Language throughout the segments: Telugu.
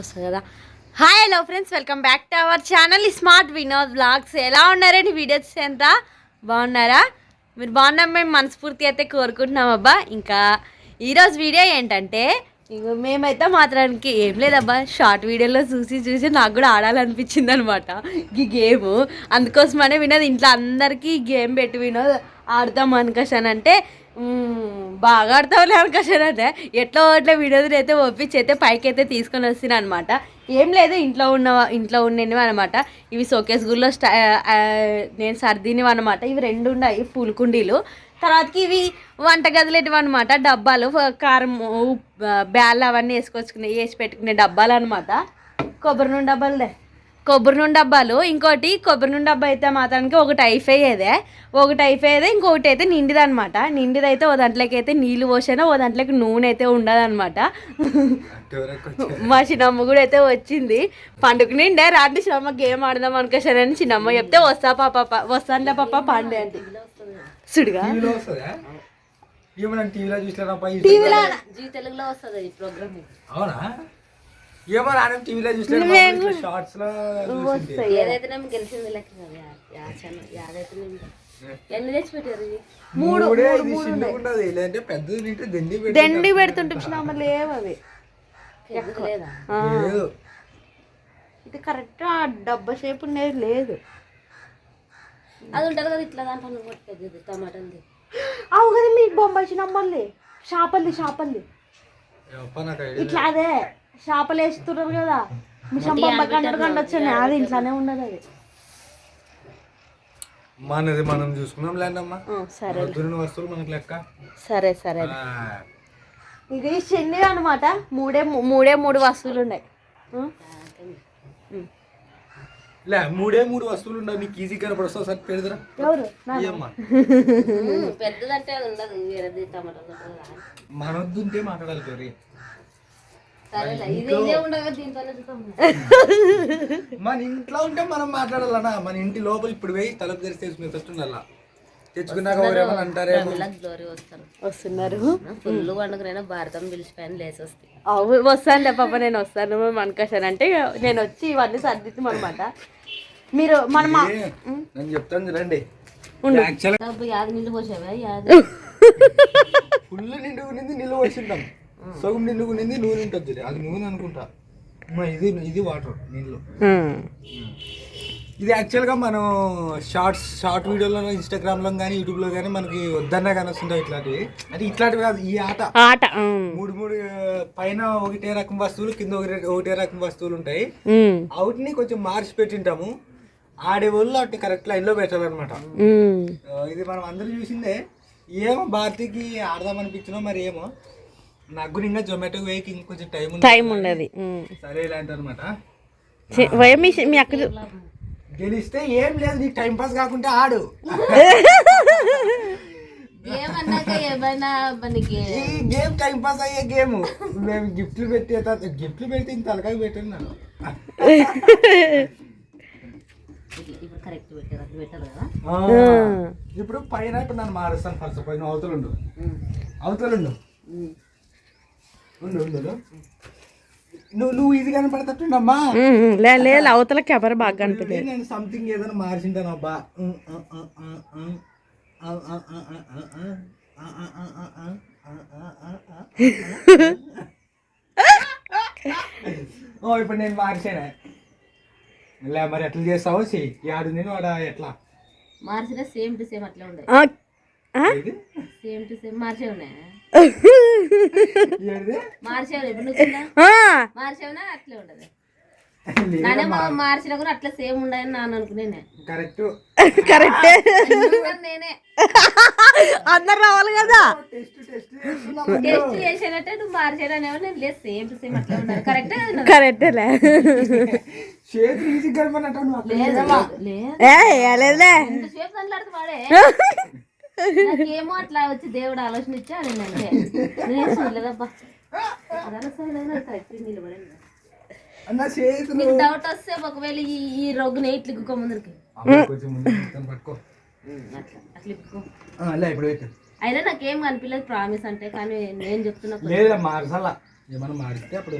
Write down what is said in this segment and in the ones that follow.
వస్తుంది కదా. Hi hello friends welcome back to our channel smart Vinod vlogs ఎలా ఉన్నారండి? వీడియోస్ ఎంత బాగున్నారా? మీరు బాగున్నాం మేము మనస్ఫూర్తి అయితే కోరుకుంటున్నాం అబ్బా. ఇంకా ఈరోజు వీడియో ఏంటంటే ఇగో మేమైతే మాత్రానికి ఏం లేదబ్బా. షార్ట్ వీడియోలో చూసి చూసి నాకు కూడా ఆడాలనిపించింది అనమాట ఈ గేమ్ అందుకోసమనే వినోద్ ఇంట్లో అందరికీ గేమ్ పెట్టి వినోద్ ఆడతాం అనుకోసానంటే బాగా ఆడతావులే అనుకోసాను అంటే ఎట్లా అట్లా వీడియోని అయితే ఒప్పించి అయితే పైకి అయితే తీసుకొని వస్తున్నాను అనమాట ఏం లేదు ఇంట్లో ఉన్న ఇంట్లో ఉండేవి అనమాట ఇవి సోకేస్ గుళ్ళో స్టా నేను సర్దినివి అనమాట ఇవి రెండు ఉన్నాయి పూల కుండీలు తర్వాతకి ఇవి వంటగదిలేటివి అనమాట డబ్బాలు కారం ఉప్పు, బ్యాళ్ళు అవన్నీ వేసుకొచ్చుకునే వేసి పెట్టుకునే డబ్బాలు అనమాట కొబ్బరి నూనె డబ్బాలదే కొబ్బరి నూనె డబ్బాలు ఇంకోటి కొబ్బరి నూనె డబ్బా అయితే మాత్రానికి ఒకటి అయిపోయేదే. ఒకటి అయిపోయేదే ఇంకొకటి అయితే నిండిది అనమాట నిండిది అయితే ఓ దాంట్లోకి అయితే నీళ్ళు పోసాను ఓ దాంట్లోకి నూనె అయితే ఉండదన్నమాట. మా చిన్నమ్మ కూడా అయితే వచ్చింది. పండుగ నిండే రాండి చిన్నమ్మ గేమ్ ఆడదాం అనుకోసానని చిన్నమ్మ చెప్తే వస్తా పాప వస్తానులే పాప పండే అంటే సుడిగా టీవీలో వస్తుందా? ఏమన్నా టీవీలో చూసినా టీవీలో జీ తెలుగులో వస్తుంది ఈ ప్రోగ్రామ్. అవునా? ఏమో నాన్న టీవీలో చూసిన షార్ట్స్లో ఏదైతేనేమో గెలిచింది లెక్క ఎన్ని మూడు ఉండదు లేదంటే పెద్దది తింటే దండి పెడుతుంటే చిన్నమ్మ లేవు అవి. ఇది కరెక్ట్ ఆ డబ్బా షేప్ ఉండేది లేదు. అది ఉంటుంది కదా ఇట్లా దాంట్లో నువ్వు పెద్దది టమాటాది అవు కదా మీకు బొంబాయి షాపల్లి అప్ప నాకు ఐడియా ఇట్లా అదే. షాపలు వేస్తున్నారు కదా మిషన్ బొమ్మ కండ కండ వచ్చాయి అది ఇంట్లోనే ఉండదు అది. మనది మనం చూసుకున్నాం లేండమ్మా ఆ, సరే. వస్తువులు మనకి లెక్క. సరే సరే. ఇది చిన్ని అనమాట మూడే మూడే మూడు వస్తువులు ఉన్నాయి? లే మూడే మూడు వస్తువులు ఉండవు నీకు ఈజీ కనపడస్తావు సార్ పెడదరా పెద్దదంటే ఉండదు. వేరేది టమాటా మనొద్దు ఉంటే మాట్లాడాలి గౌరీ సరేలే ఇది ఇదే ఉండదు దీంతోనే చూద్దాం మన ఇంట్లో ఉంటే మనం మాట్లాడాలన్నా మన ఇంటి లోపల ఇప్పుడు పోయి తలుపు తెరిచి తెలుసుకునే ఫస్ట్ ఉండాల? తెచ్చుకున్నాక ఎవరేమని అంటారేమో? వస్తున్నారు. ఫుల్ వండుకునైనా భారతం పిలిచిపోయిన లేసి వస్తాయి అవు వస్తానులే పాప నేను వస్తాను. మనకోసాను అంటే నేను వచ్చి ఇవన్నీ సర్దిద్దాం అనమాట మీరు మన నేను చెప్తాను చూడండి. యాక్చువల్ డబ్బు యాది నీళ్ళు పోసావా? యాది? ఫుల్ నిండుగు నింది నిల్వ వచ్చింటాం సగం నిండుగు నింది నూనె ఉంటుంది. అది నూనె అనుకుంటా. ఇది ఇది వాటర్ నీళ్ళు. ఇది యాక్చువల్గా మనం షార్ట్స్ షార్ట్ వీడియోలో ఇన్స్టాగ్రామ్లో కానీ యూట్యూబ్లో కానీ మనకి వద్దన్నా కానీ వస్తుంటాయి ఇట్లాంటివి. అంటే ఇట్లాంటివి కాదు ఈ ఆట. ఆట మూడు మూడు పైన ఒకటే రకం వస్తువులు కింద ఒకటే రకం వస్తువులు ఉంటాయి. అవుట్ని కొంచెం మార్చి పెట్టింటాము. ఆడే వాళ్ళు అటు కరెక్ట్ లైన్లో పెట్టాలన్నమాట. ఇది మనం అందరూ చూసిందే. ఏమో భారతికి ఆడదాం అనిపించినా మరి ఏమో. నాకు ఇంకా జొమాటో వేయకి ఇంకొంచెం టైం ఉంది టైం ఉండదు. ఉమ్. సరే ఇలాంటి అనమాట మీ మీ అక్క గెలిస్తే ఏం లేదు నీకు టైం పాస్ కాకుంటే ఆడు. ఏమన్నాక ఏమైనా మనకి? ఈ గేమ్ టైం పాస్ అయ్యే గేమ్. మేము గిఫ్ట్లు పెట్టే గిఫ్ట్లు పెడితే ఇంత తలకాయ పెట్టాను నన్ను ఇప్పుడు ఆ, పైన ఇప్పుడు నన్ను మారుస్తాను ఫస్ట్ పైన అవతలుండు. అవతలుండు. ఉండు ఉండు ఉండు. నువ్వు నువ్వు ఇది కనపడతట్టుండమ్మా. లే లే అవతల కెమెరా బాగా కనిపించలేదు నేను సంథింగ్ ఏదైనా మార్చింటాను అబ్బా. ఓ ఇప్పుడు నేను మార్చాను లే మరి ఎట్లా చేస్తావో చెయ్యి యాడు నేను వాడ ఎట్లా మార్చిన సేమ్ టు సేమ్ అట్లా ఉండే ఆ, ఆ? ఏది సేమ్ టు సేమ్ మార్చే ఉన్నాయి మార్చినా కూడా అట్లా సేమ్ ఉండని నాన్న అనుకునేనే. కరెక్ట్. కరెక్టే. నేనే. అందరు రావాలి కదా. టెస్ట్ టెస్ట్ చేస్తున్నాం టెస్ట్ చేసేటట్టే నువ్వు మార్చేయడానేమో నేను లేదు సేమ్ టు సేమ్ అట్లా ఉండాలి. కరెక్టే లేదు. లేదు నాకేమో అట్లా వచ్చి దేవుడు ఆలోచన ఇచ్చా నేను అంటే నేను చూడలేదబ్బా నీకు డౌట్ వస్తే ఒకవేళ ఈ ఈ రొగ్గుని ఇట్లు ఇగ్గుకో ముందరికి. అబ్బా, కొంచెం ముందు మొత్తం పట్టుకో. అట్లా అట్లా ఇగ్గుకో ఆ, లే ఇప్పుడు పెట్టు. అయినా నాకేం కనిపించలేదు ప్రామిస్ అంటే కానీ నేను చెప్తున్నా లేదా మార్చాలా ఏమన్నా మారిస్తే అప్పుడు.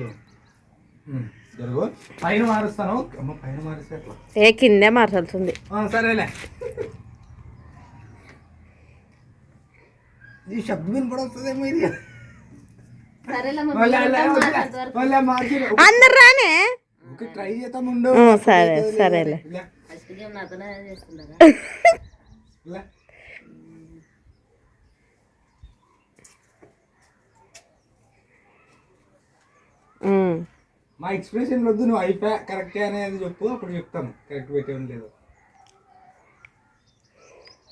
ఉమ్, జరుగు. పైన మారుస్తాను. అమ్మ పైన మారిస్తే ఏ కిందే మార్చాల్సింది ఆ, సరేలే. ఈ శబ్దం వినపడొస్తుందేమో ఇది. అందరు రానే? ట్రై చేద్దాం ఉండు. సరే, సరేలే. మా ఎక్స్ప్రెషన్ వద్దు నువ్వు అయిపోయా కరెక్టే అనేది చెప్పు అప్పుడు చెప్తాం కరెక్ట్ పెట్టేది లేదు.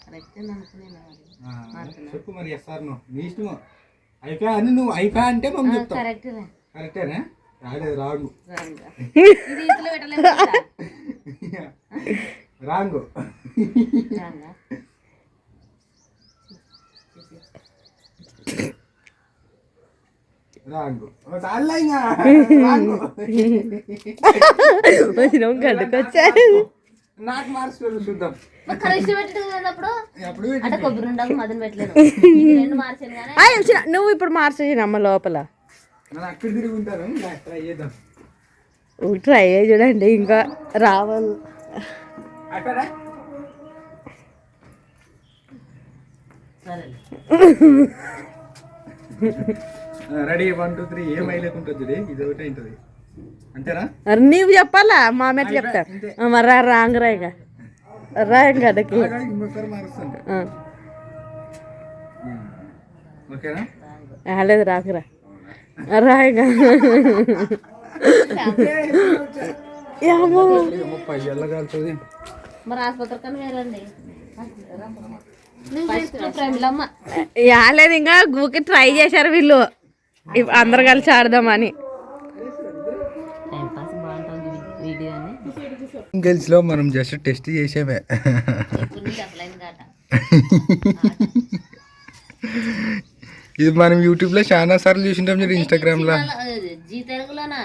కరెక్ట్. ఆ, చెప్పు మరి ఎస్ఆర్ నువ్వు. నీ ఇష్టము అయిపోయా అని నువ్వు అయిపోయా అంటే మనం చెప్తాం కరెక్టేలే కరెక్టేనా రాలేదు రాంగు. రాంగా. ఇది ఇంట్లో పెట్టలేము కదా. రాంగు. రాంగా. రాంగు. చాలా ఇంకా. రాంగు. వచ్చినాం గడ్డకొచ్చా నాకు మార్చుకోవాలి చూద్దాం. నువ్వు ఇప్పుడు మార్చేసిన అమ్మ లోపల. నేను అక్కడ తిరిగి ఉంటాను ఇంకా ట్రై అయ్యి చూడండి ఇంకా రావాలి. రెడీ వన్ టూ త్రీ ఏం అయ్యలేకుంటుంది చూడు ఇది ఒకటే ఉంటుంది. అంతేనా? నీవు చెప్పాలా? మా మీద చెప్తా మరి రా రాంగ్ రాయిక రాయం గడ్డకి అలాగే ఇంకొకసారి మారుస్తాను. ఆ. ఓకేనా? ఆ, లేదు రాకురా రాయగా మరి ఆసుపత్రి కన్నా వేరండి ఇంకా గూకి ట్రై చేశారు వీళ్ళు. అందరు కలిసి ఆడదామని. అని గర్ల్స్లో మనం జస్ట్ టెస్ట్ చేసేమే. ఇది మనం యూట్యూబ్లో చాలా సార్లు చూసింటాం చూడు ఇన్స్టాగ్రామ్లో జీ తెలుగులోనా?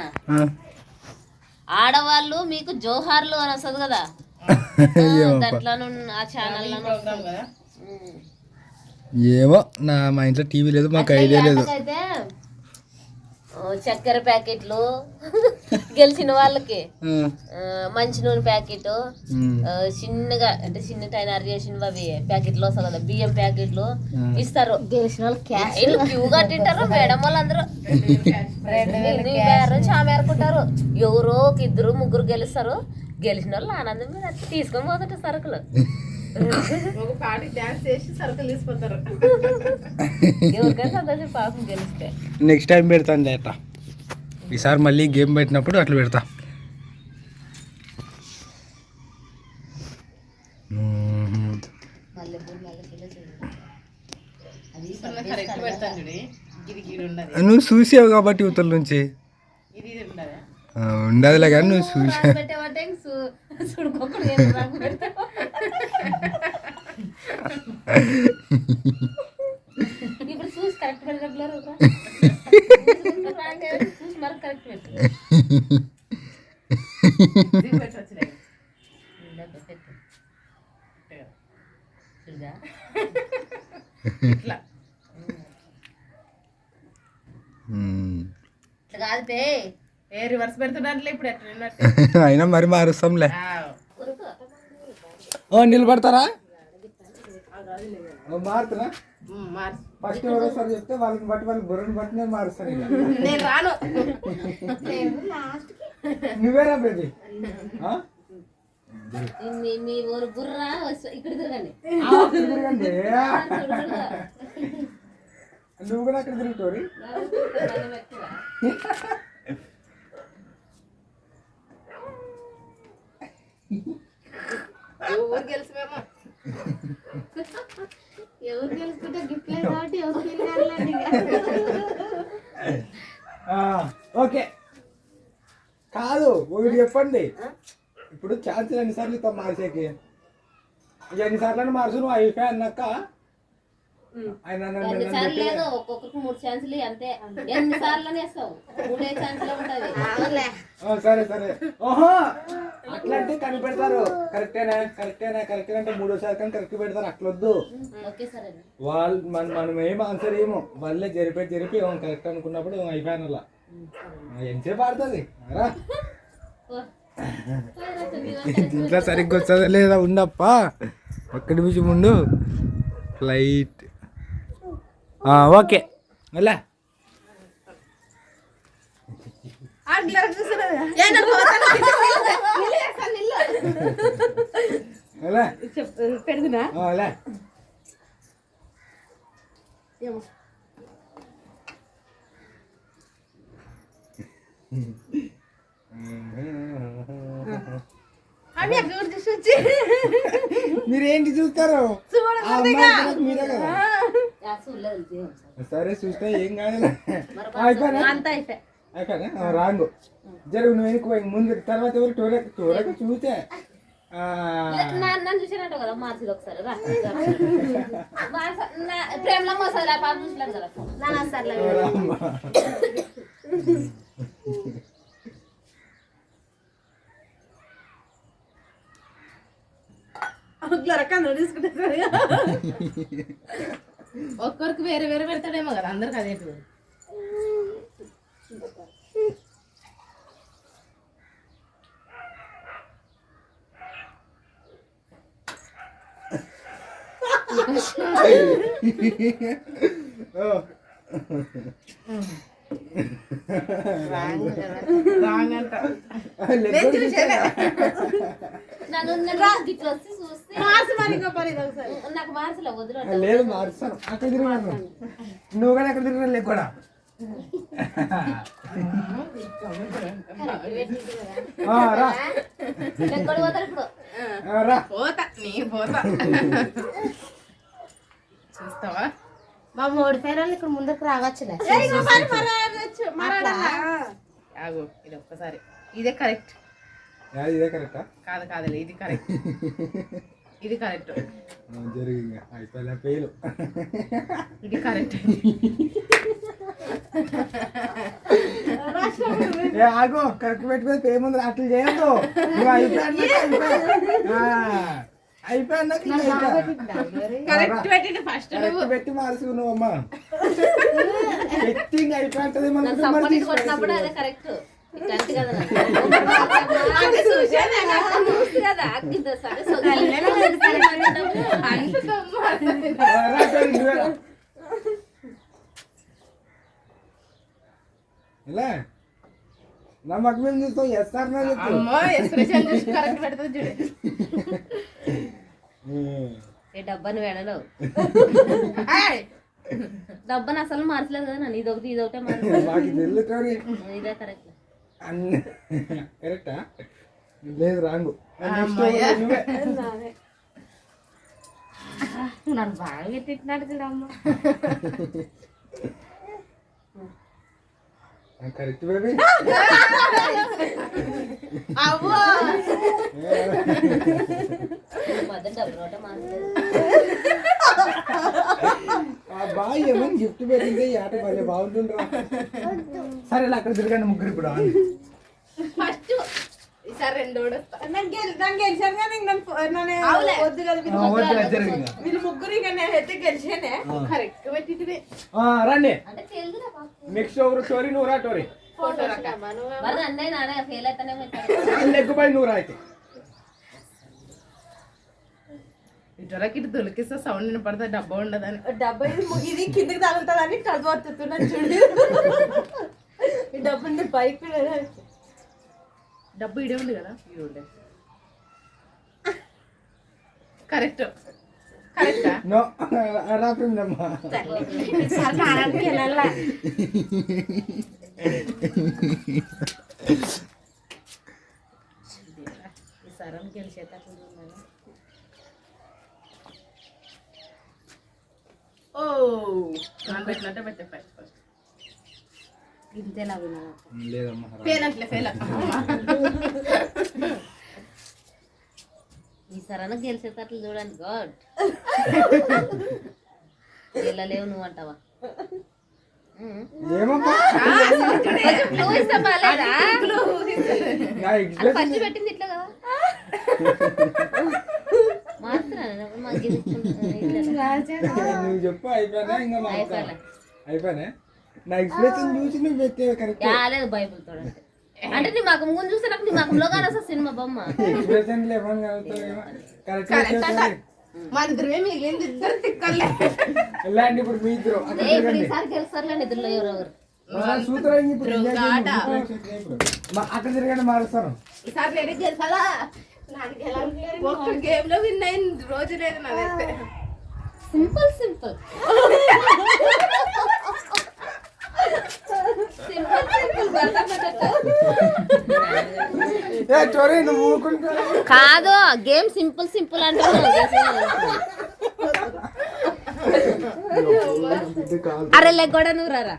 ఆడవాళ్ళు మీకు జోహార్లు అని వస్తుంది కదా. దాంట్లోనూ ఆ ఛానల్లో ఏమో నా మా ఇంట్లో టీవీ లేదు మాకు ఐడియా లేదు. చక్కెర ప్యాకెట్లు గెలిచిన వాళ్ళకి. మంచి నూనె ప్యాకెట్ చిన్నగా అంటే చిన్న టైనర్ చేసినవి అవి ప్యాకెట్లు వస్తాయి కదా బియ్యం ప్యాకెట్లు ఇస్తారు. గెలిచిన వాళ్ళు క్యూ కట్టింటారు మేడం వాళ్ళందరూ. నీ బేరం చామేరుకుంటారు ఎవరో ఒక ఇద్దరు ముగ్గురు గెలుస్తారు. గెలిచిన వాళ్ళు ఆనందం మీద తీసుకొని పోతుంటారు సరుకులు. ఎవరికైనా సంతోషం పాపం గెలిస్తే. నెక్స్ట్ టైం పెడతాను లేట ఈసారి మళ్ళీ గేమ్ పెట్టినప్పుడు అట్లా పెడతా. నువ్వు చూసావు కాబట్టి యువతల నుంచి. ఉండదులే కానీ నువ్వు చూసావు పెట్టేవంటే చూడుకోకుండా ఏం రంగు పెడతావు ఇప్పుడు చూసి కరెక్ట్ పెట్టగలరు చూసి మరి కరెక్ట్ పెట్టు ఇలా పెట్టు. చూడుగా. మ్మ్. ఇట్లా కాదు పే ఏ రివర్స్ పెడుతున్నట్లే ఇప్పుడు ఎట్లా ఉన్నట్టు అయినా మరి మారుస్తాంలే. ఓ నిలబడతారా? మారుతున్నా? ఫస్ట్ చెప్తే వాళ్ళని బట్టి వాళ్ళ బుర్రని బట్టి నేను మారుస్తాను ఇక. నేను రాను. నువ్వేరా బేబీ. ఈ- మీ మీ ఊరు బుర్ర వస్తు- ఇక్కడ తిరగండి. తిరగండి. నువ్వు కూడా అక్కడ తిరుగుతావు ఎవరు గెలుచుకుంటే గిఫ్ట్ లేదు కాబట్టి ఎవరు ఓకే. కాదు ఒకటి చెప్పండి. ఇప్పుడు ఛాన్స్ ఎన్నిసార్లు ఇస్తాం మార్చేకి? ఎన్నిసార్లు మార్చు నువ్వు అయిపోయా అన్నాక? ఒక్కొక్కరికి మూడు ఛాన్సులు అంతే. ఎన్ని సార్లు వేస్తావు మూడే ఛాన్సులు ఉంటది ఆ, సరే సరే. ఓహో! అట్లా అంటే కనిపెడతారు. కరెక్టేనా? కరెక్టేనా? కరెక్టేనా అంటే మూడోసారి కానీ కరెక్ట్ పెడతారు. అట్లొద్దు. ఓకే సరే వాళ్ళు మన మనం ఏం ఆన్సర్ ఏమో వాళ్ళే జరిపే జరిపి కరెక్ట్ అనుకున్నప్పుడు అయిపోయాను అలా. ఎంతసేపు ఆడుతుంది. ఇంట్లో సరిగ్గా వస్తుందా లేదా? ఉండప్ప. ఒక్క నిమిషం ఉండు. Flight okay. మళ్ళా మళ్ళా పెడుతున్నా? మీరేంటి చూస్తారు? మీరే జీవం సార్. సరే చూస్తే ఏం కాదు అయిపోయినా? అయిపోయినా రాంగు. జరుగు నువ్వు వెనక్కి పోయి ముందు తర్వాత ఎవరు చూస్తే? ఆ, నా- నన్ను చూసినట్టు కదా ఒకసారి. మార్చ- నా- ప్రేమలో మోసాది ఆ పాప కదా. సర్లే ఒక్కరికి వేరే వేరే పెడతాడేమో కదా అందరికి అదే లేదు మారుస్తాను. అక్కడ తిరిగి నువ్వు కూడా అక్కడ తిరిగిన లెగ్ పోతా నీ పోతా చూస్తావా? మా మూడు పేరాలు ఇక్కడ ముందుకు రావచ్చులే ఆగు ఇది ఒక్కసారి ఇదే కరెక్ట్ ఇదే కరెక్టా. కాదు కాదులే ఇది కరెక్ట్. ఇది కరెక్ట్. జరిగి ఇంకా అయిపోయిన పేలు. ఇది కరెక్ట్. ఏ ఆగు. కరెక్ట్ పెట్టుకుని పే ముందు అట్లా చేయొద్దు. నువ్వు అయిపోయినా అయిపోయినా కరెక్ట్ పెట్టి మార్చుకు నువ్వు అమ్మా. పెట్టి ఇంకా అయిపోయింటది నన్ను ఇలా? నా మగ్గ మీద చూస్తావు? ఎస్ఆర్ నా చెప్పు. అమ్మో ఎక్స్ప్రెషన్ చూసి కరెక్ట్ పెడుతుంది చూడు. ఏ డబ్బాని వేడలో డబ్బాని అసలు మార్చలేదు కదా నన్ను. ఇదొకటి మార్చలేదు. ఇదే కరెక్ట్. అన్ని కరెక్టా లేదు రాంగు నెక్స్ట్ అమ్మయ్య. నువ్వే నన్ను బాగా తిట్టినాడు చూడమ్మ కరెక్ట్ బేబీ మధ్య డబ్బు నోట మార్చలేదు ఆ బాయ్ ఏమని గిఫ్ట్ పెట్టింది ఆట భలే బాగుంటుండ్రా. సరే అక్కడ తిరగండి ముగ్గురు ఇప్పుడు. ఫస్ట్ ఈసారి రెండు ఓడొస్తా. నన్ను గెలిచాను కానీ నన్ను నన్ను అవులే. వద్దు కదా ఆ, ముగ్గురు ఇంకా. వీళ్ళు ముగ్గురు ఇక నేను అయితే గెలిచానే. కరెక్ట్ పెట్టింది ఆ, రండి. నెక్స్ట్ ఒకరు టోరీ నువ్వు రా టోరీ ఫోటో రక్క మరి అన్నయ్య నాన్న ఫెయిల్ అయితేనే లెగ్గుపై నువ్వు రా అయితే. ఇటువరకు ఇటు దొలికిస్తే సౌండ్ వినపడితే డబ్బా ఉండదని. డబ్బా ఇది కిందకి తగులుతుందని చదువుతున్నాను చూడు. ఈ డబ్బు ఉంటే పైకి డబ్బు ఇడే ఉంది కదా? ఇది ఉండే. కరెక్ట్. కరెక్టా? నో ఈ సరం గెలిచేటట్టు ఉన్నాను ఓ పెట్టినట్టే పెట్టే ఫస్ట్. లేదమ్మా. ఫెయిల్ ఫెయిల్ ఈ సరణ గెలిచేటట్లు చూడండి గాడ్. గెలలేవు నువ్వు అంటావా? ఫస్ట్ పెట్టింది ఇట్లా కదా మారుతున్నాను మాకు ఇది ఇట్లా. నువ్వు చెప్పు అయిపోయినా ఇంకా మా అయిపోయినా నా ఎక్స్ప్రెషన్ చూసి నువ్వు పెట్టే కరెక్ట్ రాలేదు బైబుల్ అంటే నీ మాకు ముందు చూస్తే నాకు నీ మకంలో కానీ అసలు సినిమా బొమ్మ ఎక్స్ప్రెషన్ లేవని కరెక్ట్ మా ఇద్దరమే మిగిలింది ఇద్దరు తిక్కలే వెళ్ళండి ఇప్పుడు మీ ఇద్దరు అక్కడ ఇప్పుడు ఈసారి గెలుస్తారులే నిద్రలో ఎవరెవరు సూత్రం ఇప్పుడు మా- అక్కడ తిరగండి మారుస్తాను ఈసారి నేనే గెలిచాలా? ఒక్క గేమ్లో విన్ అయిన రోజు లేదు నాదైతే. Simple simple. కాదు గేమ్ సింపుల్ సింపుల్ అంటున్నావు. అరే లెగ్గొడ నువ్వు రారా?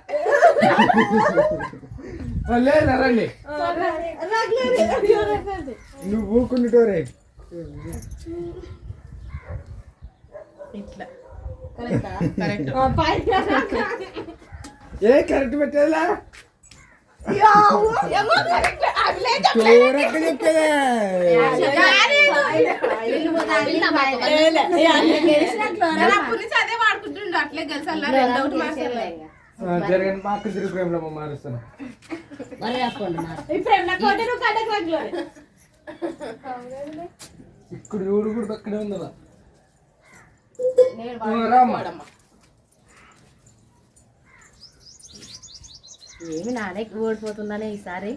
లేదు రండి. నువ్వు ఊరుకుంటోరే ఇట్లా. ఏ కరెక్ట్ పెట్టేలా? జరగండి మా అక్క తిరుగు ప్రేమలో మారుస్తాను మరి చెప్పండి మరి ఇక్కడ చూడు కూడా అక్కడే ఉందా ఏమి నానే ఓడిపోతుందనే ఈసారి?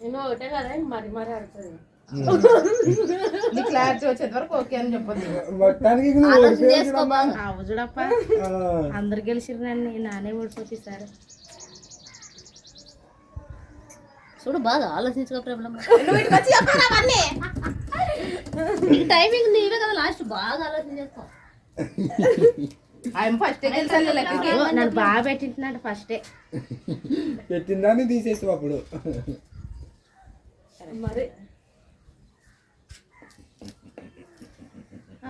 నేను ఒకటే కదా మరి మరి ఆడుతుంది. క్లారిటీ వచ్చేంత వరకు ఓకే అని చెప్పొద్దు. మొత్తానికి ఇంక నువ్వు ఆలోచన ఓడిపోయావు చేసుకో చూడమ్మా. బాగా అవు చూడప్ప. ఆ, అందరు గెలిచిరు నన్ను నానే ఓడిపోతే ఈసారి. చూడు బాగా ఆలోచించుకో ప్రాబ్లం టైమింగ్ నీవే కదా లాస్ట్ బాగా ఆలోచన చేసుకో. ఆయన ఫస్ట్ నన్ను బాగా పెట్టింటున్నాడు ఫస్టే పెట్టిందాన్ని తీసేసావు అప్పుడు. మరి ఆ, ఆ,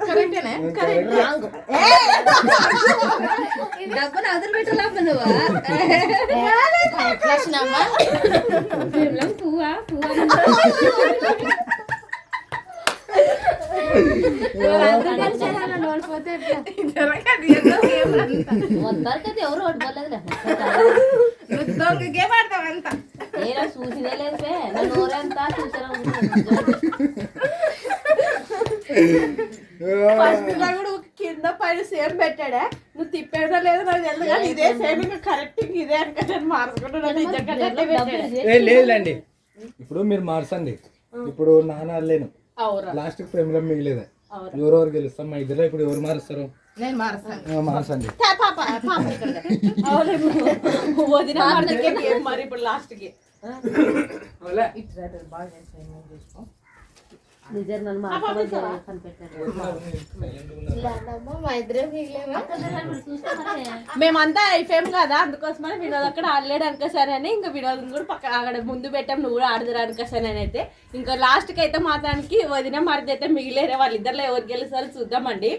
కరెక్టేనే? డబ్బును అదులు పెట్టలేక నువ్వా? పువ్వా పువ్వా? ఏదో అయితే ఎవరు ఓడిపోలేదులే. నువ్వు దొంగ గేమ్ ఆడతావు అంతా ఏరా చూసినే లేదు బే. నా నోరెంత చూసినా ఫస్ట్లో కూడా కింద పైన సేమ్ పెట్టాడే. నువ్వు తిప్పేదో లేదో నాకు కానీ ఇదే సేమ్ ఇంకా కరెక్ట్ ఇదే అనుకో నేను మార్చుకుంటున్నాను లేదులేండి. ఇప్పుడు మీరు మార్చండి. ఇప్పుడు నాన్న లేను. అవురా. లాస్ట్ ప్రేమలో మిగిలేదు. ఎవరెవరు గెలుస్తాం మా ఇద్దరు ఇప్పుడు ఎవరు మారుస్తారు? game మరి ఇప్పుడు లాస్ట్కి. నన్ను మేమంతా అయిపోయాం కదా అందుకోసమని వినోద్ అక్కడ ఆడలేడు అనుకోసారి అని ఇంకా వినోద్ కూడా పక్క అక్కడ ముందు పెట్టాం నువ్వు కూడా ఆడదురు అనుకోసారి అని అయితే. ఇంకా లాస్ట్కి అయితే మాత్రానికి వదిన మరిది అయితే మిగిలేరే వాళ్ళిద్దరిలో ఎవరు గెలుస్తారో చూద్దామండి.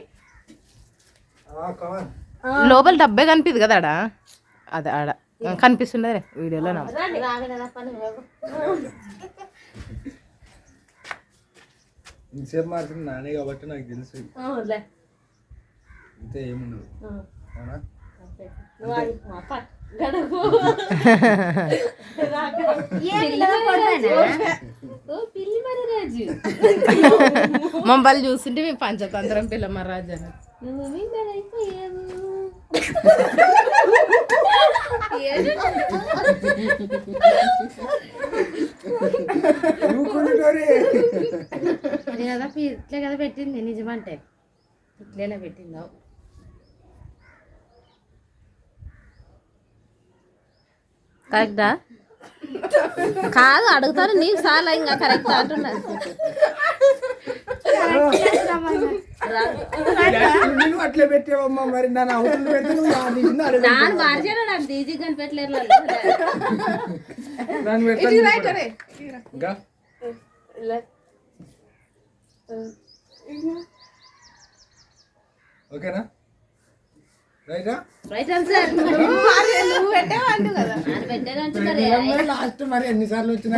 లోపల డబ్బే కనిపిది కదా ఆడ? అదే ఆడ. కనిపిస్తుండే వీడియోలో ఇంతసేపు మార్చింది నానే కాబట్టి నాకు తెలుసు. ఇంతే ఏముండదు. అవునా. పిల్లి మమ్మల్ని చూస్తుంటే మేము పంచతంత్రం పిల్లమ్మ రాజు అని నువ్వు మీద అయిపోయావు ఊరుకుంటోరే. అది కదా పి- ఇట్లే కదా పెట్టింది నిజమంటే ఇట్లేనే పెట్టిందావు కరెక్టా? కాదు అడుగుతాను నీకు చాలా ఇంకా కరెక్ట్ అంటున్నా. నువ్వు అట్లే పెట్టావమ్మా మరి నన్ను. నాన్న కనిపెట్టలేరు ఇంకా ఓకేనా? రైటా? రైట్ ఆన్సర్ నువ్వు కదా లాస్ట్ మరి ఎన్నిసార్లు వచ్చినా.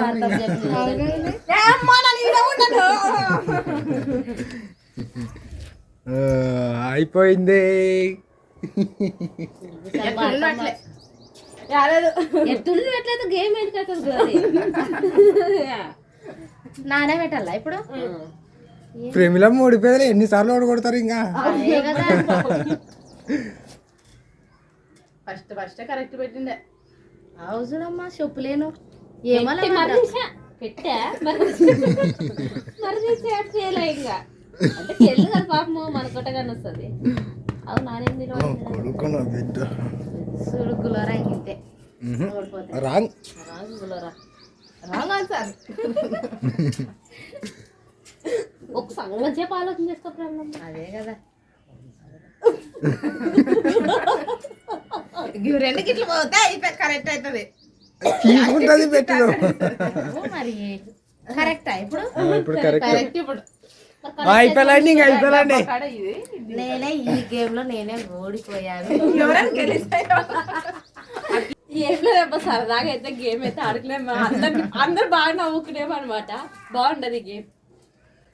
అయిపోయింది. ఎత్తుళ్ళు పెట్టలేదు గేమ్ ఎందుకు నానే పెట్టాలా ఇప్పుడు? ప్రేమిలో మూడు పేదలు ఎన్నిసార్లు ఓడగొడతారు ఇంకా? ఫస్ట్ ఫస్ట్ కరెక్ట్ పెట్టిండే అవసరమ్మా చెప్పులేను. ఏమో పెట్టి మరి చేయలే ఇంకా? అంటే కదా పాపము మన కొట్టగానే వస్తుంది. అవు ఓడిపోతే. రాంగ్. Wrong answer. ఒక సంగం సేపు ఆలోచన చేసుకో ప్రాబ్లం అదే కదా. ఇవి రెండు గిట్లు పోతే అయిపోయి కరెక్ట్ అవుతుంది తీసుకుంటుంది మరి కరెక్టా ఇప్పుడు? ఇప్పుడు కరెక్ట్. ఇప్పుడు. అయిపోయాలండి ఇంకా అయిపోయాలండి. నేనే ఈ గేమ్లో నేనే ఓడిపోయాను. ఎవరైనా గెలిస్తే ఏం లేదబ్బా సరదాగా అయితే గేమ్ అయితే ఆడుకునేమో అందరు అందరు బాగా నవ్వుకునేమో అనమాట బాగుండదు గేమ్.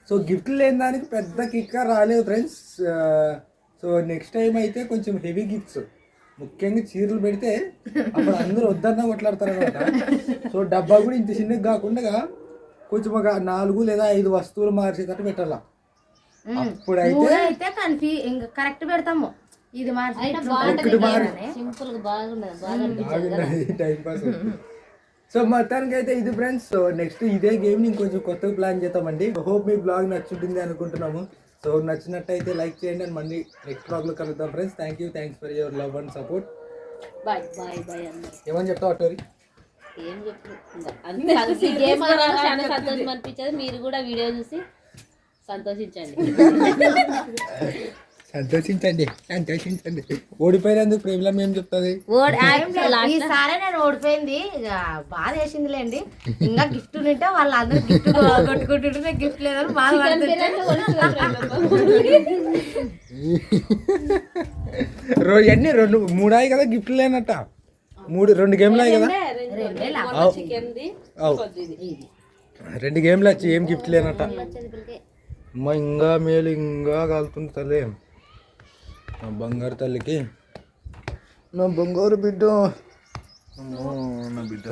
సో గిఫ్ట్లు లేని దానికి పెద్ద కిక్క రాలేదు ఫ్రెండ్స్ సో నెక్స్ట్ టైం అయితే కొంచెం హెవీ గిఫ్ట్స్ ముఖ్యంగా చీరలు పెడితే అప్పుడు అందరూ వద్దన్నా కొట్లాడతారు అనమాట సో డబ్బా కూడా ఇంత చిన్నగా కాకుండా కొంచెం ఒక నాలుగు లేదా ఐదు వస్తువులు మార్చేటట్టు పెట్టాలా. అప్పుడైతే అయితే కరెక్ట్ పెడతాము. ఇది మార్చి టైం పాస్ సో మొత్తానికి అయితే ఇది ఫ్రెండ్స్ సో నెక్స్ట్ ఇదే గేమ్ ఇంకొంచెం కొత్తగా ప్లాన్ చేద్దామండి. హోప్ మీ బ్లాగ్ నచ్చుంటుంది అనుకుంటున్నాము. సో నచ్చినట్టయితే లైక్ చేయండి అండ్ మళ్ళీ నెక్స్ట్ బ్లాగ్లో కలుద్దాం friends thank you thanks for your love and support bye bye bye ఏమని చెప్తావు అటోరి? ఏం కలిసి గేమ్ చాలా సంతోషం అనిపించదు. మీరు కూడా వీడియో చూసి సంతోషించండి. సంతోషించండి సంతోషించండి. ఓడిపోయినందుకు ప్రేమలో ఏం చెప్తుంది? ఓడి ఈసారి నేను ఓడిపోయింది బాధ వేసిందిలేండి. ఇంకా గిఫ్ట్ ఉంటే వాళ్ళందరూ గిఫ్ట్ కొట్టుకుంటుంటే నాకు గిఫ్ట్ లేదని బాధపడుతుంటే రోజు అన్ని రెండు మూడాయి కదా గిఫ్ట్లు లేనట్ట. మూడు రెండు గేమ్లు అయ్యి కదా. రెండు గేమ్లు వచ్చి ఏం గిఫ్ట్ లేనట్ట? ఇంకా మేలు ఇంకా కాలుతుంది తల్లి. నా బంగారు తల్లికి. నా బంగారు బిడ్డ. నా బిడ్డ.